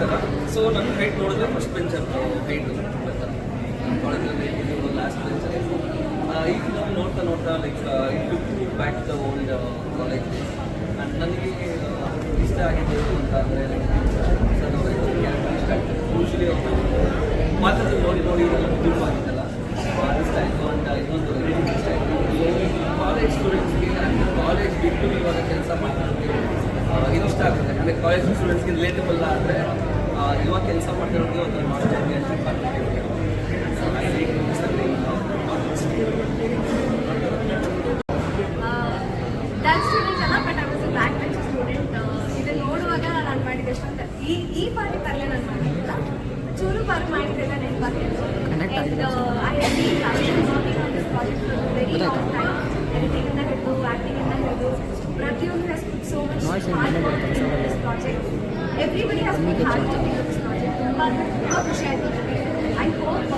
ಥರ ಸೊ ನನ್ನ ಹೈಟ್ ನೋಡಿದ್ರೆ ಫಸ್ಟ್ ಬೆಂಚರ್ ಹೈಟ್ ಕಾಲೇಜಲ್ಲಿ ಲಾಸ್ಟ್ ಬೆಂಚರ್ ಈ ಫಿಲಮ್ ನೋಡ್ತಾ ನೋಡ್ತಾ like it look back the old college and ನನಗೆ ಇಷ್ಟ ಆಗಿದ್ದು ಅಂತ ಅಂದರೆ ಲೈಕ್ ಕ್ಯಾರೆಕ್ಟರ್ ಅವರು ನೋಡಿ ನೋಡಿ ಇದೆಲ್ಲ ತುಂಬ ಆಗಿದ್ದಲ್ಲ ಇಷ್ಟ ಆಯಿತು. ಅಂತ ಇನ್ನೊಂದು ಇಷ್ಟ ಆಯಿತು. ಕಾಲೇಜ್ ಸ್ಟೂಡೆಂಟ್ಸ್ಗೆ ಕಾಲೇಜ್ ಬಿಟ್ಟು ಇವಾಗ ಕೆಲಸ ಇದು ಅಂದರೆ ಕಾಲೇಜ್ ಸ್ಟೂಡೆಂಟ್ಸ್ಗೆ ರಿಲೇಟಬಲ್ ಆದರೆ ಇವಾಗ ಕೆಲಸ ಮಾಡ್ತಿರೋದು ಒಂಥರ ನಾಸ್ಟಾಲಜಿ ಅಂತ ಡ್ಯಾನ್ಸ್ ಸ್ಟೂಡೆಂಟ್ ಅಲ್ಲ but I was a back bench student ಇದೆ ನೋಡುವಾಗ ನಾನು ಮಾಡಿದ ಈ ಈ ಪಾರ್ಟಿ ಪರ್ಲೆ ನಾನು ಮಾಡಿದ್ದಿಲ್ಲ ಚೂರು ಪಾರ್ಕ್ ಮಾಡಿದ್ದೆಲ್ಲ ನೆನಪಾಗ್ತಿತ್ತು I have been working on this project for very long time ಹಿಡಿದು ಆ್ಯಕ್ಟಿಂಗ್ ಇಂದ ಹಿಡಿದು ಪ್ರತಿಯೊಂದು has put so much hard work in this project everybody has put hard work in ತುಂಬ ತುಂಬ ಖುಷಿ ಆಯಿತು ಐ ಹೋಪ್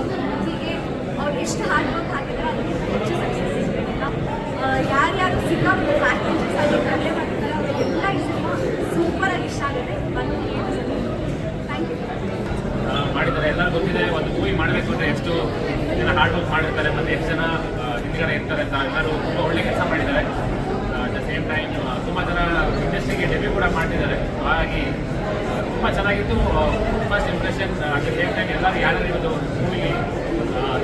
ಹೀಗೆ ಅವ್ರು ಎಷ್ಟು ಹಾರ್ಡ್ ವರ್ಕ್ ಹಾಕಿದ್ರೆ ಅದಕ್ಕೆ ಹೆಚ್ಚು ಸಕ್ಸಸ್ ಸಿಗಬೇಕಂತ ಯಾರ್ಯಾರು ಸಿಕ್ಕಾಪಟ್ಟೆ ಬ್ಯಾಕ್ ಬೆಂಚಸ್ ಆಗಿ ಕಲೆ ಮಾಡ್ತಾರೆ ಅವರಿಗೆಲ್ಲ ಈ ಸಿನಿಮಾ ಇಷ್ಟ ಆಗುತ್ತೆ. ಬಂದು ಥ್ಯಾಂಕ್ ಯು ಮಾಡಿದ್ದಾರೆ. ಎಲ್ಲರಿಗೂ ಗೊತ್ತಿದೆ. ಒಂದು ಮೂವಿ ಮಾಡಬೇಕು ಅಂದರೆ ಎಷ್ಟು ಜನ ಹಾರ್ಡ್ ವರ್ಕ್ ಮಾಡಿರ್ತಾರೆ. ಮತ್ತು ಎಷ್ಟು ಜನ ಹಿಂದ್ಗಡೆ ಇರ್ತಾರೆ ಅಂತ. ಎಲ್ಲರೂ ತುಂಬ ಒಳ್ಳೆ ಕೆಲಸ ಮಾಡಿದ್ದಾರೆ ಅಟ್ ದ ಸೇಮ್ ಟೈಮ್ ತುಂಬ ಜನ ಇಂಡಸ್ಟ್ರಿಗೆ ಡೆಬ್ಯೂ ಕೂಡ ಮಾಡಿದ್ದಾರೆ ಹಾಗಾಗಿ ತುಂಬ ಚೆನ್ನಾಗಿತ್ತು. First impression at the same time ಎಲ್ಲರೂ ಯಾರು ಇವತ್ತು ಮೂವಿಲಿ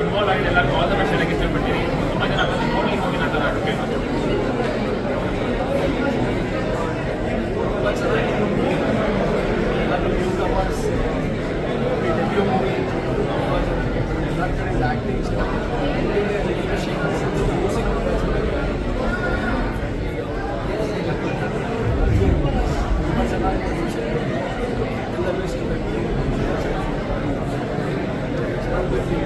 ಇನ್ವಾಲ್ವ್ ಆಗಿದೆ ಎಲ್ಲರಿಗೂ ಆಲ್ ದ ಬೆಸ್ಟ್ ತುಂಬ ಜನ ಬಂದು ನೋಡಲಿಕ್ಕೆ ಹೋಗಿ ನಾನು ಅದನ್ನು ಕೇಳ್ಬೋದು ತುಂಬ ಚೆನ್ನಾಗಿತ್ತು ಎಲ್ಲರೂ ನ್ಯೂ ಕಮರ್ಸ್ ಡೆಬ್ಯೂ ಮೂವಿ ಎಲ್ಲ ಕಡೆಯಿಂದ ಆ್ಯಕ್ಟಿಂಗ್ ಚೆನ್ನಾಗಿದೆ ರಿಫ್ರೆಶಿಂಗ್ ಅನಿಸಿದ್ದು ಮ್ಯೂಸಿಕ್ ತುಂಬ ಚೆನ್ನಾಗಿದೆ ಎಲ್ಲರೂ ಇಷ್ಟಬೇಕು ತುಂಬ ಚೆನ್ನಾಗಿತ್ತು ಎಲ್ಲರೂ ಖಂಡಿತ ಬಂದು ಲಾಸ್ಟ್ ಬೆಂಚರ್ಸ್ ಮೂವಿ ನೋಡುವಾಗ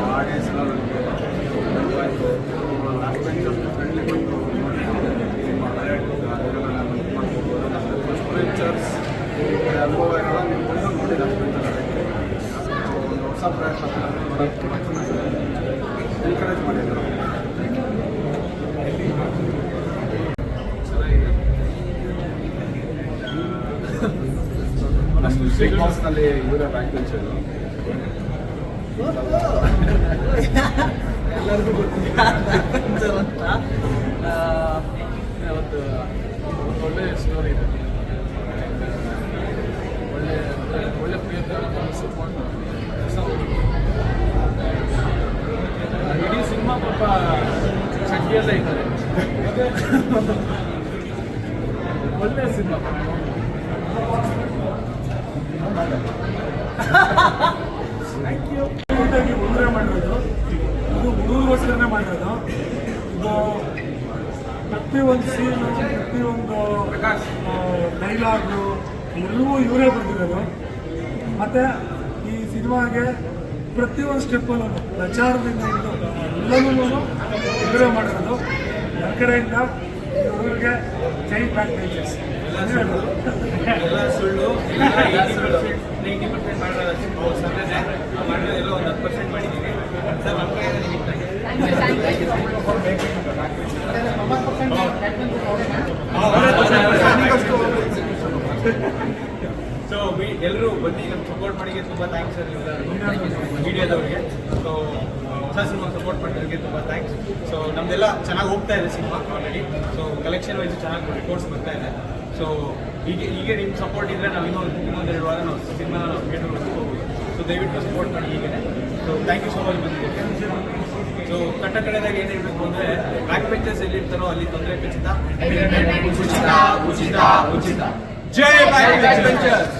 ಆಡಿಯನ್ಸ್ ಎಲ್ಲ ನನಗೆ ಲಾಸ್ಟ್ ಬೆಂಚರ್ಸ್ ಫ್ರೆಂಡ್ಲಿ ಬಂದು ಬೆಂಚರ್ಸ್ ಅನುಭವ ಇರಲ್ಲ ನೀವು ಬಂದು ನೋಡಿ ಒಂದು ಹೊಸ ಪ್ರಯತ್ನ ತುಂಬ ಚೆನ್ನಾಗಿದೆ ಎನ್ಕರೇಜ್ ಮಾಡಿದ್ರು ನಮ್ಮ ಬಿಗ್ ಬಾಸ್ನಲ್ಲಿ ಇವರ ಬ್ಯಾಂಕ್ ಬೆಂಚರು ಎಲ್ಲರಿಗೂ ಗೊತ್ತಿಲ್ಲ. ಅಂತ ಒಂದು ಒಳ್ಳೆ ಸ್ಟೋರಿ ಇದೆ. ಒಳ್ಳೆ ಒಳ್ಳೆ ಪ್ರಿಯದ ಸಪೋರ್ಟ್ ಇಡೀ ಸಿನಿಮಾ ಪಾಪ ಚಂಡಿಯಲ್ಲೇ ಇದ್ದಾರೆ. ಒಳ್ಳೆ ಸಿನಿಮಾ. ಥ್ಯಾಂಕ್ ಹುಡುಗರೆ ಮಾಡಿರೋದು. ಇದು ಹುಡುಗರಿಗೋಸ್ಕರನೇ ಮಾಡಿರೋದು. ಇದು ಪ್ರತಿಯೊಂದು ಸೀನು ಪ್ರತಿಯೊಂದು ಡೈಲಾಗು ಎಲ್ಲವೂ ಇವರೇ ಬರ್ತಿರೋದು ಮತ್ತು ಈ ಸಿನಿಮಾಗೆ ಪ್ರತಿಯೊಂದು ಸ್ಟೆಪ್ಪಲ್ಲೂ ಪ್ರಚಾರದಿಂದ ಹಿಡಿದು ಎಲ್ಲವೂ ಇವರೇ ಮಾಡಿರೋದು. ನನ್ನ ಕಡೆಯಿಂದ ಇವರಿಗೆ ಹುಡುಗರಿಗೆ ಜೈ ಬ್ಯಾಕ್ ಸುಳ್ಳು. ನೈಂಟಿ ಪರ್ಸೆಂಟ್ ಮಾಡಿರೋದು. ಸಕ್ಕರೆ ಮಾಡಿರೋದು ಎಲ್ಲೋ ಒಂದು ಹತ್ತು ಪರ್ಸೆಂಟ್ ಮಾಡಿದ್ದೀವಿ ಸರ್ ನಮ್ಮ ಕಡೆಯಿಂದ ನಿಮಗೆ thank you thank you so ಎಲ್ಲರೂ ಬನ್ನಿ ನಮ್ಮ ಸಪೋರ್ಟ್ ಮಾಡಿಗೆ ತುಂಬ ಥ್ಯಾಂಕ್ಸ್ ಸರ್ ಮೀಡಿಯಾದವ್ರಿಗೆ ಸೊ ಹೊಸ ಸಿನಿಮಾ ಸಪೋರ್ಟ್ ಮಾಡಿದ್ರಿಗೆ ತುಂಬ ಥ್ಯಾಂಕ್ಸ್ ಸೊ ನಮ್ದೆಲ್ಲ ಚೆನ್ನಾಗಿ ಹೋಗ್ತಾ ಇದೆ cinema already so collection wise ಚೆನ್ನಾಗಿ ರಿಪೋರ್ಟ್ಸ್ ಬರ್ತಾ ಇದೆ. ಸೊ ಹೀಗೆ ಹೀಗೆ ನಿಮ್ಮ ಸಪೋರ್ಟ್ ಇದ್ದರೆ ನಾವು ಇನ್ನೊಂದು ಇನ್ನೊಂದೆರಡು ವಾರ ನಾವು ಸಿನಿಮಾ ನಾವು ಥಿಯೇಟರ್ ಹೋಗ್ಬೋದು. ಸೊ ದಯವಿಟ್ಟು ಸಪೋರ್ಟ್ ಮಾಡಿ ಹೀಗೆ so thank you so much ಬಂದಿದ್ದಕ್ಕೆ. ಸೊ ಕಟ್ಟ ಕಡೆದಾಗ ಏನು ಹೇಳಬೇಕು ಅಂದರೆ ಬ್ಯಾಕ್ ಬೆಂಚಸ್ ಎಲ್ಲಿರ್ತಾರೋ ಅಲ್ಲಿ ತೊಂದರೆ ಖಚಿತ. ಉಚಿತ ಉಚಿತ ಉಚಿತ. ಜೈ ಬ್ಯಾಕ್ ಬೆಂಚರ್ಸ್